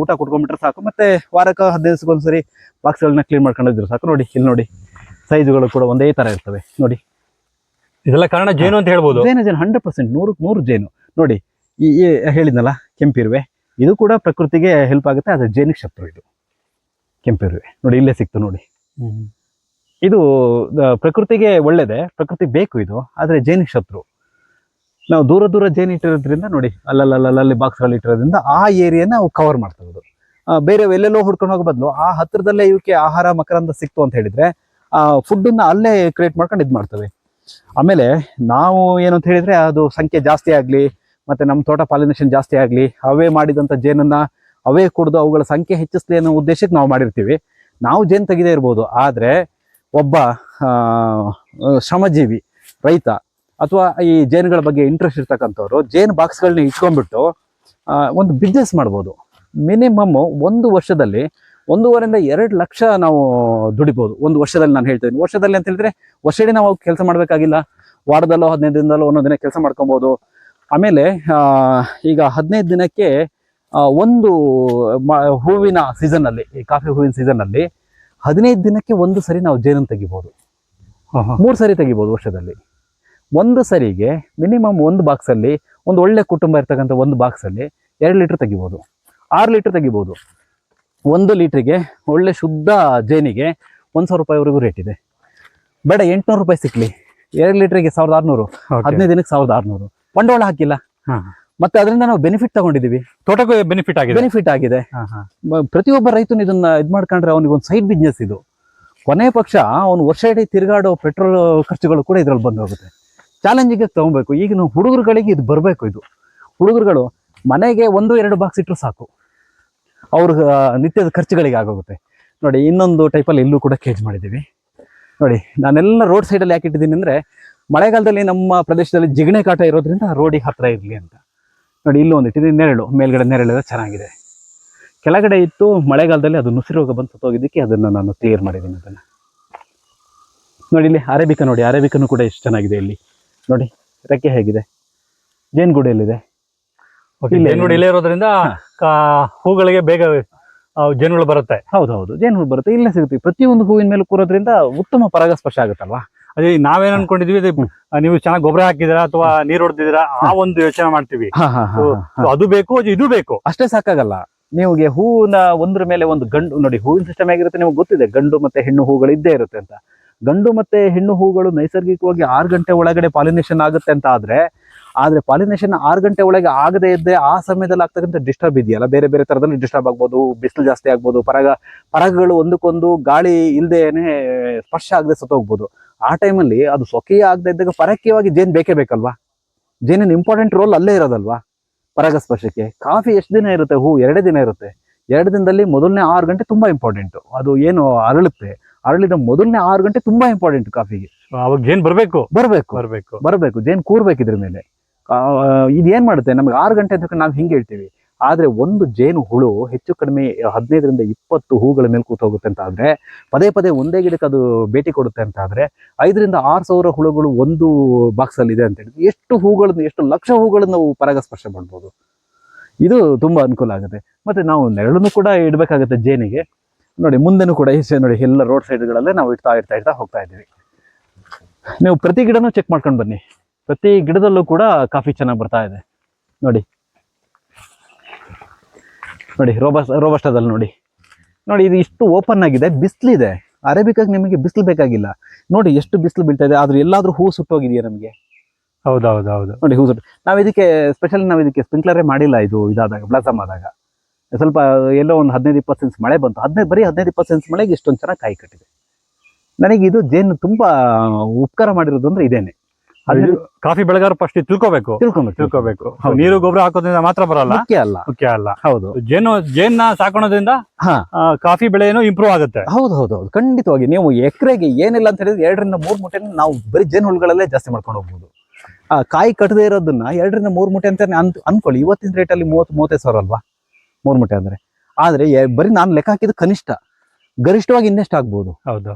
ಊಟ ಕುಟ್ಕೊಂಡ್ಬಿಟ್ರೆ ಸಾಕು, ಮತ್ತೆ ವಾರಕ್ಕೆ ಹದಿನೈದು ದಿವಸಕ್ಕೊಂದ್ಸರಿ ಬಾಕ್ಸ್ಗಳನ್ನ ಕ್ಲೀನ್ ಮಾಡ್ಕೊಂಡಿದ್ರು ಸಾಕು. ನೋಡಿ, ಇಲ್ಲಿ ನೋಡಿ ಸೈಜುಗಳು ಕೂಡ ಒಂದೇ ತರ ಇರ್ತವೆ. ನೋಡಿ. ಇದೆಲ್ಲ ಕಾರಣ ಜೇನು ಅಂತ ಹೇಳ್ಬೋದು. ಜೇನು ಜೇನು ಹಂಡ್ರೆಡ್ ಪರ್ಸೆಂಟ್ ನೂರಕ್ಕೆ ನೂರು ಜೇನು. ನೋಡಿ ಈ ಹೇಳಿದ್ನಲ್ಲ ಕೆಂಪಿರುವೆ. ಇದು ಕೂಡ ಪ್ರಕೃತಿಗೆ ಹೆಲ್ಪ್ ಆಗುತ್ತೆ ಅದು ಜೇನಿಗೆ ಶತ್ರು ಇದು. ಕೆಂಪಿರುವೆ. ನೋಡಿ ಇಲ್ಲೇ ಸಿಕ್ತು ನೋಡಿ. ಇದು ಪ್ರಕೃತಿಗೆ ಒಳ್ಳೇದೇ ಪ್ರಕೃತಿ ಬೇಕು ಇದು ಆದರೆ ಜೇನಿಗೆ ಶತ್ರು. ನಾವು ದೂರ ದೂರ ಜೇನು ಇಟ್ಟಿರೋದ್ರಿಂದ ನೋಡಿ ಅಲ್ಲಲ್ಲಲ್ಲಿ ಬಾಕ್ಸ್ಗಳು ಇಟ್ಟಿರೋದ್ರಿಂದ ಆ ಏರಿಯಾನ ಅವು ಕವರ್ ಅದು. ಬೇರೆ ಎಲ್ಲೆಲ್ಲೋ ಹುಡ್ಕೊಂಡು ಹೋಗೋ ಬದಲು ಆ ಹತ್ತಿರದಲ್ಲೇ ಇವಕ್ಕೆ ಆಹಾರ ಮಕರಂದ ಸಿಕ್ತು ಅಂತ ಹೇಳಿದ್ರೆ ಆ ಫುಡ್ಡನ್ನ ಅಲ್ಲೇ ಕ್ರಿಯೇಟ್ ಮಾಡ್ಕೊಂಡು ಇದು ಮಾಡ್ತವೆ ಆಮೇಲೆ ನಾವು ಏನು ಅಂತ ಹೇಳಿದ್ರೆ ಅದು ಸಂಖ್ಯೆ ಜಾಸ್ತಿ ಆಗಲಿ, ಮತ್ತೆ ನಮ್ಮ ತೋಟ ಪಾಲಿನೇಷನ್ ಜಾಸ್ತಿ ಆಗಲಿ, ಅವೇ ಮಾಡಿದಂಥ ಜೇನನ್ನ ಅವೇ ಕುಡಿದು ಅವುಗಳ ಸಂಖ್ಯೆ ಹೆಚ್ಚಿಸ್ಲಿ ಅನ್ನೋ ಉದ್ದೇಶಕ್ಕೆ ನಾವು ಮಾಡಿರ್ತೀವಿ. ನಾವು ಜೇನು ತೆಗೆದೇ ಇರ್ಬೋದು, ಆದರೆ ಒಬ್ಬ ಶ್ರಮಜೀವಿ ರೈತ ಅಥವಾ ಈ ಜೇನುಗಳ ಬಗ್ಗೆ ಇಂಟ್ರೆಸ್ಟ್ ಇರ್ತಕ್ಕಂಥವ್ರು ಜೇನು ಬಾಕ್ಸ್ಗಳನ್ನ ಇಟ್ಕೊಂಡ್ಬಿಟ್ಟು ಒಂದು ಬಿಸ್ನೆಸ್ ಮಾಡ್ಬೋದು. ಮಿನಿಮಮ್ ಒಂದು ವರ್ಷದಲ್ಲಿ ಒಂದೂವರೆಯಿಂದ ಎರಡು ಲಕ್ಷ ನಾವು ದುಡಿಬೋದು. ಒಂದು ವರ್ಷದಲ್ಲಿ ನಾನು ಹೇಳ್ತೀನಿ. ವರ್ಷದಲ್ಲಿ ಅಂತ ಹೇಳಿದ್ರೆ ವರ್ಷ ಇಡೀ ನಾವು ಕೆಲಸ ಮಾಡಬೇಕಾಗಿಲ್ಲ. ವಾರದಲ್ಲೋ ಹದಿನೈದು ದಿನದಲ್ಲೋ ಒಂದೊಂದು ದಿನ ಕೆಲಸ ಮಾಡ್ಕೊಬೋದು. ಆಮೇಲೆ ಈಗ ಹದಿನೈದು ದಿನಕ್ಕೆ ಒಂದು ಹೂವಿನ ಸೀಸನ್ನಲ್ಲಿ ಈ ಕಾಫಿ ಹೂವಿನ ಸೀಸನ್ನಲ್ಲಿ ಹದಿನೈದು ದಿನಕ್ಕೆ ಒಂದು ಸರಿ ನಾವು ಜೇನನ್ನು ತೆಗಿಬೋದು. ಮೂರು ಸರಿ ತೆಗಿಬೋದು ವರ್ಷದಲ್ಲಿ. ಒಂದು ಸರಿಗೆ ಮಿನಿಮಮ್ ಒಂದು ಬಾಕ್ಸಲ್ಲಿ ಒಂದು ಒಳ್ಳೆ ಕುಟುಂಬ ಇರ್ತಕ್ಕಂಥ ಒಂದು ಬಾಕ್ಸಲ್ಲಿ ಎರಡು ಲೀಟ್ರ್ ತೆಗಿಬೋದು. ಆರು ಲೀಟ್ರ್ ತೆಗಿಬೋದು. ಒಂದು ಲೀಟ್ರಿಗೆ ಒಳ್ಳೆ ಶುದ್ಧ ಜೇನಿಗೆ ಒಂದು ಸಾವಿರ ರೂಪಾಯಿವರೆಗೂ ರೇಟ್ ಇದೆ. ಬೇಡ ಎಂಟುನೂರು ರೂಪಾಯಿ ಸಿಕ್ಲಿ. ಎರಡು ಲೀಟ್ರಿಗೆ ಸಾವಿರದ ಆರುನೂರು ಹದಿನೈದು ದಿನಕ್ಕೆ ಸಾವಿರದ ಆರುನೂರು. ಬಂಡವಾಳ ಹಾಕಿಲ್ಲ. ಮತ್ತೆ ಅದರಿಂದ ನಾವು ಬೆನಿಫಿಟ್ ತಗೊಂಡಿದ್ದೀವಿ. ತೋಟಕ್ಕೂ ಬೆನಿಫಿಟ್ ಆಗಿದೆ. ಬೆನಿಫಿಟ್ ಆಗಿದೆ. ಪ್ರತಿಯೊಬ್ಬ ರೈತನು ಇದನ್ನ ಇದು ಮಾಡ್ಕೊಂಡ್ರೆ ಅವನಿಗೆ ಒಂದು ಸೈಡ್ ಬಿಸ್ನೆಸ್ ಇದು. ಕೊನೆ ಪಕ್ಷ ಅವನು ವರ್ಷ ಇಡೀ ತಿರುಗಾಡೋ ಪೆಟ್ರೋಲ್ ಖರ್ಚುಗಳು ಕೂಡ ಇದ್ರಲ್ಲಿ ಬಂದು ಹೋಗುತ್ತೆ. ಚಾಲೆಂಜಿಗೆ ತಗೊಬೇಕು. ಈಗ ನಾವು ಹುಡುಗರುಗಳಿಗೆ ಇದು ಬರಬೇಕು ಇದು. ಹುಡುಗರುಗಳು ಮನೆಗೆ ಒಂದು ಎರಡು ಬಾಕ್ಸ್ ಇಟ್ಟರು ಸಾಕು. ಅವ್ರ ನಿತ್ಯದ ಖರ್ಚುಗಳಿಗೆ ಆಗೋಗುತ್ತೆ. ನೋಡಿ ಇನ್ನೊಂದು ಟೈಪಲ್ಲಿ ಇಲ್ಲೂ ಕೂಡ ಕೇಜ್ ಮಾಡಿದ್ದೀವಿ. ನೋಡಿ ನಾನೆಲ್ಲ ರೋಡ್ ಸೈಡಲ್ಲಿ ಯಾಕೆ ಇಟ್ಟಿದ್ದೀನಿ ಅಂದರೆ ಮಳೆಗಾಲದಲ್ಲಿ ನಮ್ಮ ಪ್ರದೇಶದಲ್ಲಿ ಜಿಗಣೆ ಕಾಟ ಇರೋದ್ರಿಂದ ರೋಡಿಗೆ ಹತ್ರ ಇರಲಿ ಅಂತ. ನೋಡಿ ಇಲ್ಲೂ ಒಂದು ಇಟ್ಟಿದ್ದೀನಿ ನೆರಳು ಮೇಲ್ಗಡೆ ನೆರಳೆಲ್ಲ ಚೆನ್ನಾಗಿದೆ. ಕೆಳಗಡೆ ಇತ್ತು ಮಳೆಗಾಲದಲ್ಲಿ ಅದು ನುಸಿ ರೋಗ ಬಂದು ಸತ್ತೋಗಿದ್ದಕ್ಕೆ ಅದನ್ನು ನಾನು ಕ್ಲಿಯರ್ ಮಾಡಿದ್ದೀನಿ ಅದನ್ನು. ನೋಡಿ ಇಲ್ಲಿ ಅರೇಬಿಕ ನೋಡಿ ಅರೇಬಿಕಾನು ಕೂಡ ಎಷ್ಟು ಚೆನ್ನಾಗಿದೆ ಇಲ್ಲಿ. ನೋಡಿ ರೆಕ್ಕೆ ಹೇಗಿದೆ. ಜೇನುಗೂಡೆಯಲ್ಲಿದೆ ಇಲ್ಲ, ಇರೋದ್ರಿಂದ ಹೂಗಳಿಗೆ ಬೇಗ ಜೇನುಗಳು ಬರುತ್ತೆ. ಹೌದು ಹೌದು ಜೇನುಗಳು ಬರುತ್ತೆ ಇಲ್ಲೇ ಸಿಗುತ್ತೆ. ಪ್ರತಿಯೊಂದು ಹೂವಿನ ಮೇಲೆ ಕೂರೋದ್ರಿಂದ ಉತ್ತಮ ಪರಾಗಸ್ಪರ್ಶ ಆಗುತ್ತಲ್ವಾ? ಅದೇ ನಾವೇನ್ ಅನ್ಕೊಂಡಿದ್ವಿ. ನೀವು ಚೆನ್ನಾಗಿ ಗೊಬ್ಬರ ಹಾಕಿದಿರಾ ಅಥವಾ ನೀರ್ ಹೊಡೆದಿದ್ದೀರಾ ಆ ಒಂದು ಯೋಚನೆ ಮಾಡ್ತೀವಿ. ಅದು ಬೇಕು ಅದು ಇದು ಬೇಕು. ಅಷ್ಟೇ ಸಾಕಾಗಲ್ಲ. ನಿಮಗೆ ಹೂವಿನ ಒಂದ್ರ ಮೇಲೆ ಒಂದು ಗಂಡು ನೋಡಿ ಹೂವಿನ ಸಿಸ್ಟಮ್ ಆಗಿರುತ್ತೆ ನಿಮಗೆ ಗೊತ್ತಿದೆ ಗಂಡು ಮತ್ತೆ ಹೆಣ್ಣು ಹೂಗಳು ಇದ್ದೇ ಇರುತ್ತೆ ಅಂತ. ಗಂಡು ಮತ್ತೆ ಹೆಣ್ಣು ಹೂಗಳು ನೈಸರ್ಗಿಕವಾಗಿ ಆರು ಗಂಟೆ ಒಳಗಡೆ ಪಾಲಿನೇಷನ್ ಆಗುತ್ತೆ ಅಂತ ಆದ್ರೆ ಆದ್ರೆ ಪಾಲಿನೇಷನ್ ಆರು ಗಂಟೆ ಒಳಗೆ ಆಗದೆ ಇದ್ದೆ ಆ ಸಮಯದಲ್ಲಿ ಆಗ್ತಕ್ಕಂಥ ಡಿಸ್ಟರ್ಬ್ ಇದೆಯಲ್ಲ? ಬೇರೆ ಬೇರೆ ತರದಲ್ಲಿ ಡಿಸ್ಟರ್ಬ್ ಆಗ್ಬೋದು ಬಿಸಿಲು ಜಾಸ್ತಿ ಆಗ್ಬೋದು ಪರಾಗ ಪರಾಗಗಳು ಒಂದಕ್ಕೊಂದು ಗಾಳಿ ಇಲ್ಲದೇನೆ ಸ್ಪರ್ಶ ಆಗದೆ ಸತ್ತೋಗ್ಬೋದು ಆ ಟೈಮಲ್ಲಿ ಅದು ಸ್ವಕೀಯ ಆಗದೆ ಇದ್ದಾಗ ಪರಕೀಯವಾಗಿ ಜೇನು ಬೇಕೇ ಬೇಕಲ್ವಾ? ಜೇನಿನ ಇಂಪಾರ್ಟೆಂಟ್ ರೋಲ್ ಅಲ್ಲೇ ಇರೋದಲ್ವಾ? ಪರಾಗಸ್ಪರ್ಶಕ್ಕೆ ಕಾಫಿ ಎಷ್ಟು ದಿನ ಇರುತ್ತೆ? ಹೂ ಎರಡೇ ದಿನ ಇರುತ್ತೆ. ಎರಡು ದಿನದಲ್ಲಿ ಮೊದಲನೇ ಆರು ಗಂಟೆ ತುಂಬಾ ಇಂಪಾರ್ಟೆಂಟ್ ಅದು ಏನು ಅರಳುತ್ತೆ? ಅರಳಿದ ಮೊದಲನೇ ಆರು ಗಂಟೆ ತುಂಬಾ ಇಂಪಾರ್ಟೆಂಟ್ ಕಾಫಿಗೆ. ಅವಾಗ ಜೇನ್ ಬರಬೇಕು. ಬರಬೇಕು. ಬರ್ಬೇಕು. ಬರಬೇಕು. ಜೇನ್ ಕೂರ್ಬೇಕು ಇದ್ರ ಮೇಲೆ. ಆ, ಏನು ಮಾಡುತ್ತೆ? ನಮ್ಗೆ ಆರು ಗಂಟೆ ತನಕ ನಾವು ಹಿಂಗೆ ಹೇಳ್ತೀವಿ. ಆದ್ರೆ ಒಂದು ಜೇನು ಹುಳು ಹೆಚ್ಚು ಕಡಿಮೆ ಹದಿನೈದರಿಂದ ಇಪ್ಪತ್ತು ಹೂಗಳ ಮೇಲೆ ಕೂತು ಹೋಗುತ್ತೆ ಅಂತ ಆದ್ರೆ ಪದೇ ಪದೇ ಒಂದೇ ಗಿಡಕ್ಕೆ ಅದು ಭೇಟಿ ಕೊಡುತ್ತೆ ಅಂತ ಆದ್ರೆ ಐದರಿಂದ ಆರು ಸಾವಿರ ಹುಳುಗಳು ಒಂದು ಬಾಕ್ಸ್ ಅಲ್ಲಿ ಇದೆ ಅಂತ ಹೇಳಿದ್ರೆ ಎಷ್ಟು ಹೂಗಳನ್ನು ಎಷ್ಟು ಲಕ್ಷ ಹೂಗಳನ್ನು ನಾವು ಪರಾಗಸ್ಪರ್ಶ ಮಾಡ್ಬೋದು? ಇದು ತುಂಬಾ ಅನುಕೂಲ ಆಗುತ್ತೆ. ಮತ್ತೆ ನಾವು ನೆರಳನ್ನು ಕೂಡ ಇಡಬೇಕಾಗುತ್ತೆ ಜೇನಿಗೆ. ನೋಡಿ ಮುಂದೆನೂ ಕೂಡ ಈಚೆ ನೋಡಿ ಎಲ್ಲ ರೋಡ್ ಸೈಡ್ಗಳಲ್ಲೇ ನಾವು ಇಡ್ತಾ ಇಡ್ತಾ ಇಡ್ತಾ ಹೋಗ್ತಾ ಇದ್ದೀವಿ. ನೀವು ಪ್ರತಿ ಗಿಡನೂ ಚೆಕ್ ಮಾಡ್ಕೊಂಡು ಬನ್ನಿ. ಪ್ರತಿ ಗಿಡದಲ್ಲೂ ಕೂಡ ಕಾಫಿ ಚೆನ್ನಾಗಿ ಬರ್ತಾ ಇದೆ. ನೋಡಿ. ನೋಡಿ ರೋಬಸ್ ರೋಬಸ್ಟದಲ್ಲಿ ನೋಡಿ. ನೋಡಿ ಇದು ಇಷ್ಟು ಓಪನ್ ಆಗಿದೆ ಬಿಸಿಲಿದೆ. ಅರೇಬಿಕಾಗಿ ನಿಮಗೆ ಬಿಸಿಲು ಬೇಕಾಗಿಲ್ಲ. ನೋಡಿ ಎಷ್ಟು ಬಿಸಿಲು ಬೀಳ್ತಾ ಇದೆ. ಆದ್ರೆ ಎಲ್ಲಾದ್ರೂ ಹೂ ಸುಟ್ಟೋಗಿದೆಯಾ ನಮಗೆ? ಹೌದೌದೌದು. ನೋಡಿ ಹೂ ಸುಟ್ಟು. ನಾವು ಇದಕ್ಕೆ ಸ್ಪೆಷಲ್ ನಾವು ಇದಕ್ಕೆ ಸ್ಪ್ರಿಂಕ್ಲರೇ ಮಾಡಿಲ್ಲ ಇದು ಇದಾದಾಗ ಬ್ಲಾಸಮ್ ಆದಾಗ. ಸ್ವಲ್ಪ ಎಲ್ಲೋ ಒಂದು ಹದಿನೈದು ಇಪ್ಪತ್ತು ಸೆನ್ಸ್ ಮಳೆ ಬಂತು. ಹದಿನೈದು ಬರೀ ಹದಿನೈದು ಇಪ್ಪತ್ತು ಸೆನ್ಸ್ ಮಳೆಗೆ ಇಷ್ಟೊಂದು ಚೆನ್ನಾಗಿ ಕಾಯಿ ಕಟ್ಟಿದೆ. ನನಗೆ ಇದು ಜೇನು ತುಂಬ ಉಪಕಾರ ಮಾಡಿರೋದು ಅಂದರೆ ಇದೇನೆ. ಹದಿನೈದು ಕಾಫಿ ಬೆಳೆಗಾರ ಫಸ್ಟ್ ತಿಳ್ಕೊಬೇಕು. ತಿಳ್ಕೊಬೇಕು. ತಿಳ್ಕೋಬೇಕು. ನೀರು ಗೊಬ್ಬರ ಹಾಕೋದ್ರಿಂದ ಮಾತ್ರ ಬರಲ್ಲ. ಮುಖ್ಯ ಅಲ್ಲ. ಮುಖ್ಯ ಅಲ್ಲ. ಹೌದು. ಜೇನು ಜೇನ್ನ ಸಾಕೋಣದ್ರಿಂದ ಕಾಫಿ ಬೆಳೆನೂ ಇಂಪ್ರೂವ್ ಆಗುತ್ತೆ. ಹೌದು ಹೌದು ಹೌದು. ಖಂಡಿತವಾಗಿ ನೀವು ಎಕರೆಗೆ ಏನಿಲ್ಲ ಅಂತ ಹೇಳಿದ್ರೆ ಎರಡರಿಂದ ಮೂರು ಮೂಟೆನ ನಾವು ಬರೀ ಜೇನು ಹುಳುಗಳಲ್ಲೇ ಜಾಸ್ತಿ ಮಾಡ್ಕೊಂಡು ಹೋಗ್ಬೋದು. ಆ ಕಾಯಿ ಕಟ್ಟದೇ ಇರೋದನ್ನ ಎರಡರಿಂದ ಮೂರು ಮೂಟೆ ಅಂತ ಅನ್ ಅನ್ಕೊಳ್ಳಿ. ಇವತ್ತಿನ ಅಲ್ಲಿ ಮೂವತ್ತು ಮೂವತ್ತೈದು ಸಾವಿರ ಅಲ್ವಾ? ಮೂರು ಮೂಟೆ ಅಂದ್ರೆ. ಆದ್ರೆ ಬರೀ ನಾನು ಲೆಕ್ಕ ಹಾಕಿದ ಕನಿಷ್ಠ. ಗರಿಷ್ಠವಾಗಿ ಇನ್ನೆಷ್ಟು ಆಗ್ಬೋದು. ಹೌದು.